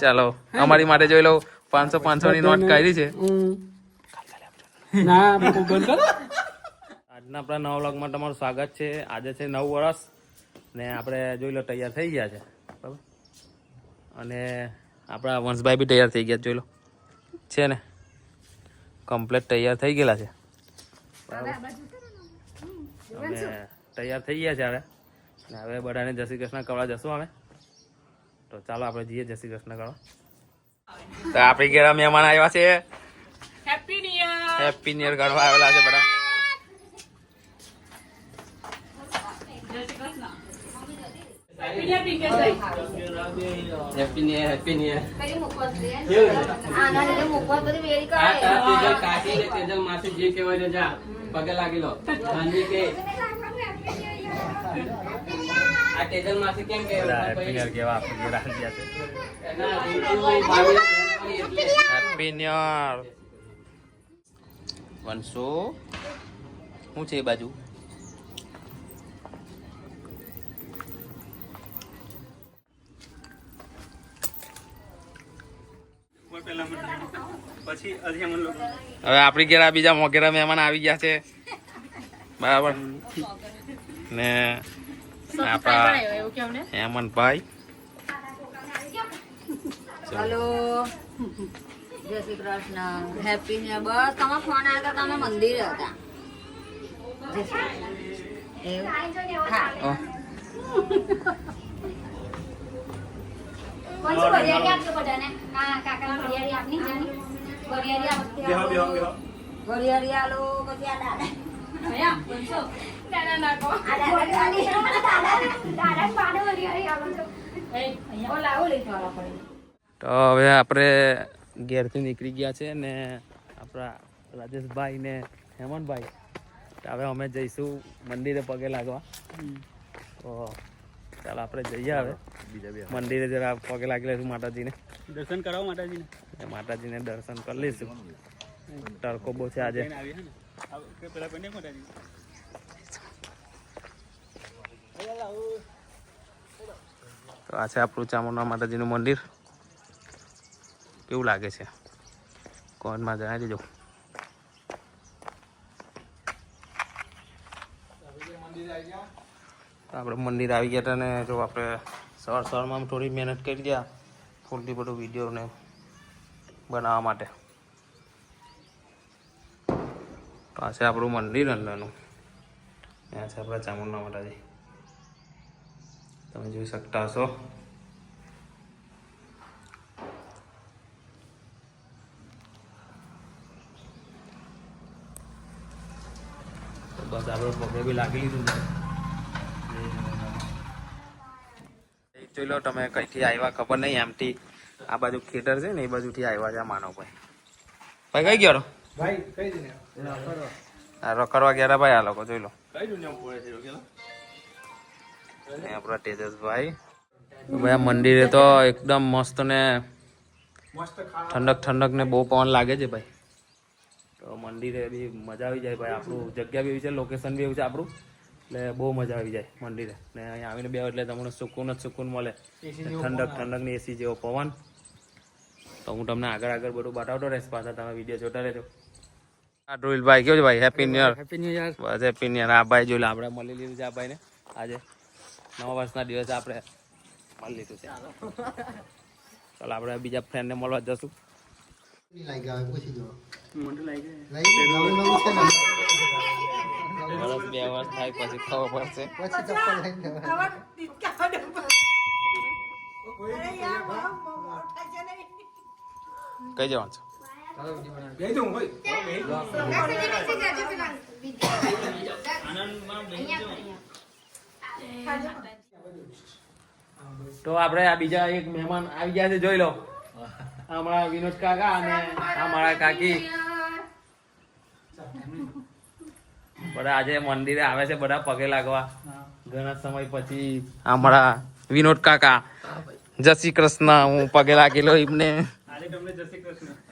ચાલો અમારી માટે જોઈ લો પાંચસો પાંચસો ની નોટ કાઢી છે. આજના આપણા નવા વ્લોગમાં તમારું સ્વાગત છે. આજે છે નવ વર્ષ ને આપણે જોઈ લો તૈયાર થઈ ગયા છે. બરાબર? અને આપણા વંશભાઈ બી તૈયાર થઈ ગયા છે, જોઈ લો. છે ને? કમ્પ્લેટ તૈયાર થઈ ગયેલા છે. બરાબર? અમે તૈયાર થઈ ગયા છે હવે. હવે બધાને જય શ્રી કૃષ્ણ કરવા જશું અમે. તો ચાલો આપણે જઈએ જય શ્રી કૃષ્ણ કરો તો આપણી ઘેરા મહેમાન આવ્યા છે. Happy new year happy new year કરવા આવેલા છે બધા. Happy new year happy new લીધે મુખમાં બધી વેરી પગે લાગી લો. કે આ તેજલ માસી કેમ કે હેપી કેવા આપણે રાખ્યા છે. હેપી ન્યુ યર વંશો શું છે એ બાજુ? પછી હવે આપણી ઘેરા બીજા મોઘેરા મહેમાન આવી ગયા છે. બરાબર? ને આપણા હેમંતભાઈ. હલો. જય શ્રી કૃષ્ણ. હેપી ને બસ તમે ફોન આવ્યા હતા તમે મંદિરે હતા. વરિયાળી આપની આપો. આલો પછી આ દાદા. તો હવે આપણે ઘેરથી નીકળી ગયા છે ને આપણા રાજેશભાઈ ને હેમંતભાઈ. તો હવે અમે જઈશું મંદિરે પગે લાગવા. તો ચાલો આપણે જઈએ હવે. મંદિરે જરા પગે લાગી લઈશું માતાજીને. દર્શન કરાવો માતાજીને. માતાજીને દર્શન કરી લઈશું. તડકો બહુ છે આજે. ને પેલા બંને માતાજી તો આ છે આપણું ચામુંડા માતાજીનું મંદિર. કેવું લાગે છે? કોમેન્ટમાં જણાવી દેજો. આપણે મંદિર આવી ગયા હતા ને જો આપણે સવાર સવારમાં થોડી મહેનત કરી ગયા. ફૂલથી બધું વિડીયોને બનાવવા માટે. છે આપણું મંદિર અંદરનું. ત્યાં છે આપણા ચામુંડા માતાજી. તમે જોઈ શકતા હશો. બસ આપણે પગે બી લાગી લીધું છે. જોઈ લો, તમે કઈથી આવ્યા ખબર નહીં, આમથી આ બાજુ ખેતર છે ને, એ બાજુથી આવ્યા છે માનવભાઈ. ભાઈ, કઈ ગયો ભાઈ કઈ દિને આ રખડવા ગયા ભાઈ આ લોકો જોઈ લો. આપણા તેજસભાઈ. ભાઈ આ મંદિરે તો એકદમ મસ્ત ને ઠંડક ઠંડક ને બહુ પવન લાગે છે ભાઈ. તો મંદિરે બી મજા આવી જાય ભાઈ. આપણું જગ્યા બી એવી છે લોકેશન બી એવું છે આપણું. એટલે બહુ મજા આવી જાય મંદિરે. ને અહીંયા આવીને બે એટલે તમને સુકૂન જ સુકૂન મળે. ઠંડક ઠંડક ને એસી જેવો પવન. તો હું તમને આગળ આગળ બધું બતાવતો રહીશ. પાછા તમે વીડિયો જોતા રહેજો. આ ડ્રોઈલભાઈ કેવું છે ભાઈ? Happy new year happy new year બસ હેપી ન્યુ યર આ ભાઈ જોઈ લે આપણે મળી લીધું છે આ ભાઈને. આજે નવા વર્ષના દિવસે આપણે મળી લીધું છે. ચાલો આપણે બીજા ફ્રેન્ડને મળવા જશું. મોઢું લાગી વર્ષ બે વર્ષ થાય પછી ખબર પડશે. કઈ જવાનું છે? તો આપણે આ બીજા એક મહેમાન આવી ગયા છે, જોઈ લો. અમારા વિનોદ કાકા અને અમારા કાકી. બધા આજે મંદિરે આવે છે બધા પગે લાગવા. ઘણા સમય પછી અમારા વિનોદ કાકા. જય શ્રી કૃષ્ણ, હું પગે લાગેલો એમને. આજે તમને જય શ્રી કૃષ્ણ.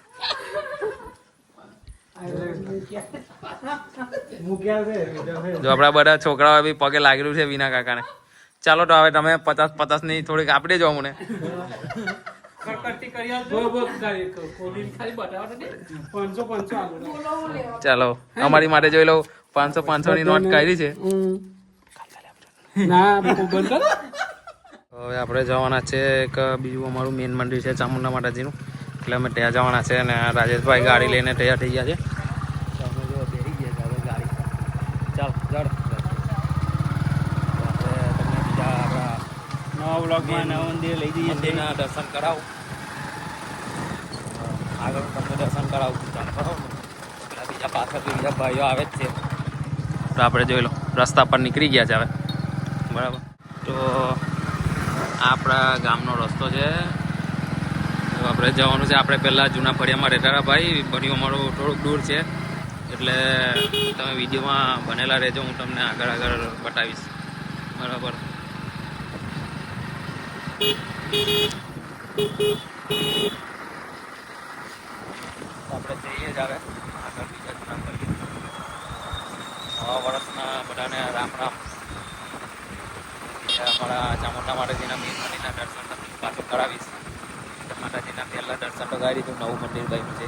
જો આપણા બધા છોકરાઓ બી પગે લાગેલું છે વિના કાકાને. ચાલો તો હવે તમે પચાસ પચાસની થોડીક આપી દેજો મને. ચાલો અમારી માટે જોઈ લઉં. પાંચસો પાંચસો ની નોટ કાઢી છે. હવે આપણે જવાના છે એક બીજું અમારું મેન મંદિર છે ચામુંડા માતાજીનું. એટલે અમે ત્યાં જવાના છે અને રાજેશભાઈ ગાડી લઈને તૈયાર થઈ ગયા છે. તો અમે ગયા છે ગાડી. ચાલ જડ આપણે તમને બીજા આપણા નવા બ્લોગમાં નવા મંદિરે લઈ જઈએ છીએ. દર્શન કરાવું. આગળ તમને દર્શન કરાવું. ચાલો બીજા પાછળથી બીજા ભાઈઓ આવે જ છે. તો આપણે જોઈ લો રસ્તા પર નીકળી ગયા છે હવે. બરાબર. તો આપણા ગામનો રસ્તો છે આપણે જવાનું છે. આપણે પહેલાં જૂના ફળિયામાં રહેતા હતા ભાઈ. ફળિયું અમારું થોડુંક દૂર છે. એટલે તમે વિડીયોમાં બનેલા રહેજો. હું તમને આગળ આગળ બતાવીશ. બરાબર. આપણે જઈએ જ આવે આગળ બીજા નવા વર્ષના બધાને રામ રામ. અમારા ચામુંડા માતાજીના મેન મંદિરના દર્શન પાછું કરાવીશ. માતાજીના પહેલા દર્શન તો ગાડી હતું નવું મંદિર બન્યું છે.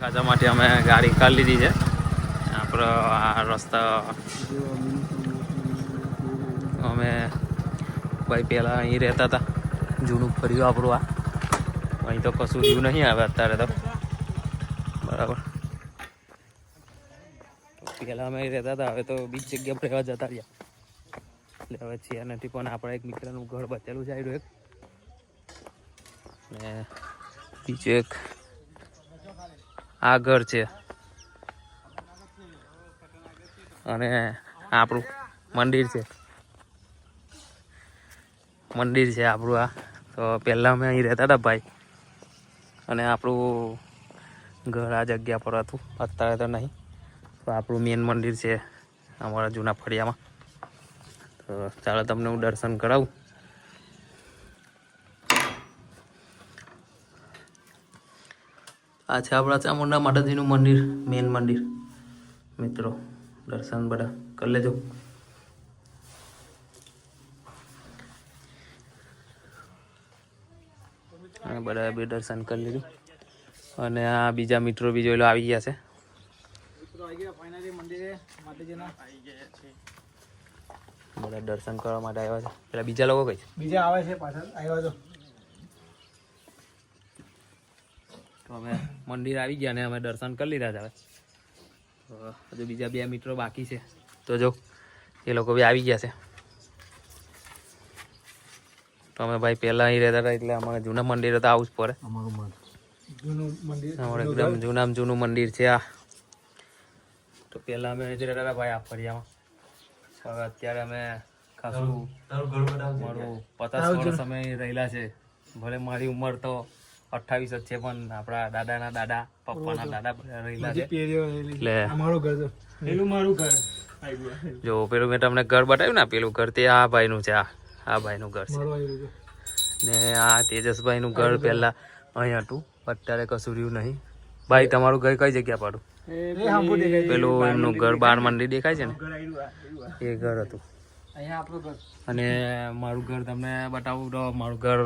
ખાજા માટે અમે ગાડી કાઢી લીધી છે. આપણો આ રસ્તા અમે ભાઈ પહેલાં અહીં રહેતા હતા. જૂનું ફર્યું આપણું આ. અહીં તો કશું રહ્યું નહીં આવે અત્યારે તો. બરાબર. પહેલાં અમે રહેતા હતા, હવે તો બીજ જગ્યા પર રહેવા જતા રહ્યા. એટલે હવે છે નથી પણ આપણા એક મિત્રનું ઘર બચેલું છે આવ્યું એક. ને બીજું એક આ ઘર છે. અને આપણું મંદિર છે. મંદિર છે આપણું આ. તો પહેલાં અમે અહીં રહેતા હતા ભાઈ. અને આપણું ઘર આ જગ્યા પર હતું. અત્યારે તો નહીં. તો આપણું મેન મંદિર છે અમારા જૂના ફળિયામાં. તો ચાલો તમને હું દર્શન કરાવું. આ છે આપણા ચામુંડા માતાજીનું મંદિર મેન મંદિર. મિત્રો, દર્શન બધા કરી લેજો. અને બધા બે દર્શન કરી લીધું. અને આ બીજા મિત્રો બી જોઈ લો આવી ગયા છે. બધા દર્શન કરવા માટે આવ્યા છે. પેલા બીજા લોકો કઈ બીજા આવે છે પાછળ. આવ્યા તો. તો અમે મંદિર આવી ગયા ને અમે દર્શન કરી લીધા છે હવે. હજુ બીજા બે મિત્રો બાકી છે. તો જો એ લોકો બી આવી ગયા છે. તો અમે ભાઈ પહેલાં અહીં રહેતા હતા એટલે અમારે જૂના મંદિર તો આવું જ પડે. જૂનું મંદિર. અમારું એકદમ જૂનામાં જૂનું મંદિર છે આ. તો પહેલાં અમે જ રહેતા હતા ભાઈ આ ફરિયામાં હવે અત્યારે અમે ખાસું મારું પચાસ વર્ષ અમે રહેલા છે. ભલે મારી ઉંમર તો અઠ્ઠાવીસ જ છે પણ આપણા દાદાના દાદા પપ્પાના દાદા બધા રહેલા છે. એટલે અમારું ઘર પેલું મારું ઘર. જો પેલું મેં તમને ઘર બતાવ્યું ને પેલું ઘર તે આ ભાઈનું છે આ આ ભાઈનું ઘર છે. ને આ તેજસભાઈનું ઘર પહેલાં અહીં હતું અત્યારે કશું રહ્યું નહીં. ભાઈ તમારું ઘર કઈ જગ્યા પડું પેલું એમનું ઘર બાર મંદિર દેખાય છે ને? એ ઘર હતું. અને મારું ઘર તમને બતાવું તો મારું ઘર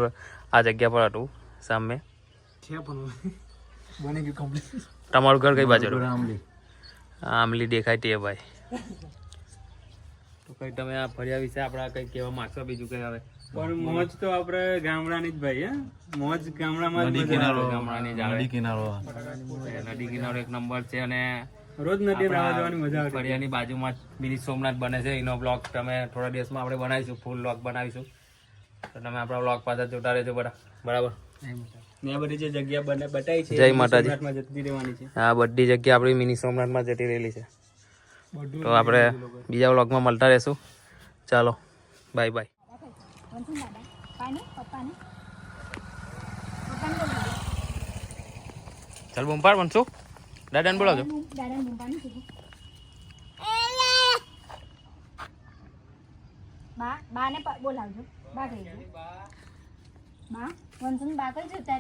આ જગ્યા પર હતું સામે. તમારું ઘર કઈ બાજુ આમલી દેખાય તે ભાઈ. તો કઈ તમે આ ફર્યા વિશે આપણા કઈ કહેવા માંગશો બીજું કઈ આવે પણ મોજ તો આપણે ગામડાની જ ભાઈ હે? મોજ ગામડામાં નદી કિનારો. ગામડાની જ આવે. કિનારો. નદી કિનારો એક નંબર છે અને રોજ નદી નાવા જવાની મજા આવે ફળિયાની બાજુમાં મિની સોમનાથ બને છે. એનો બ્લોગ તમે થોડા દિવસમાં આપણે બનાવીશું ફૂલ બ્લોગ બનાવીશું. તો તમે આપણા બ્લોગ પાછળ જોતા રહેજો બધા. બરાબર? ત્યાં બધી જે જગ્યા બને બતાવી છે જય માતાજી. જતી રહેવાની છે. આ બધી જગ્યા આપણી મિની સોમનાથમાં જતી રહેલી છે. તો આપણે બીજા બ્લોગમાં મળતા રહેશું. ચાલો બાય બાય ચાલ બૂમ પાડ બનશું દાદાને બોલાવજો બા બાને બોલાવજો. બા કઈ બા વંશન બા કહી ત્યારે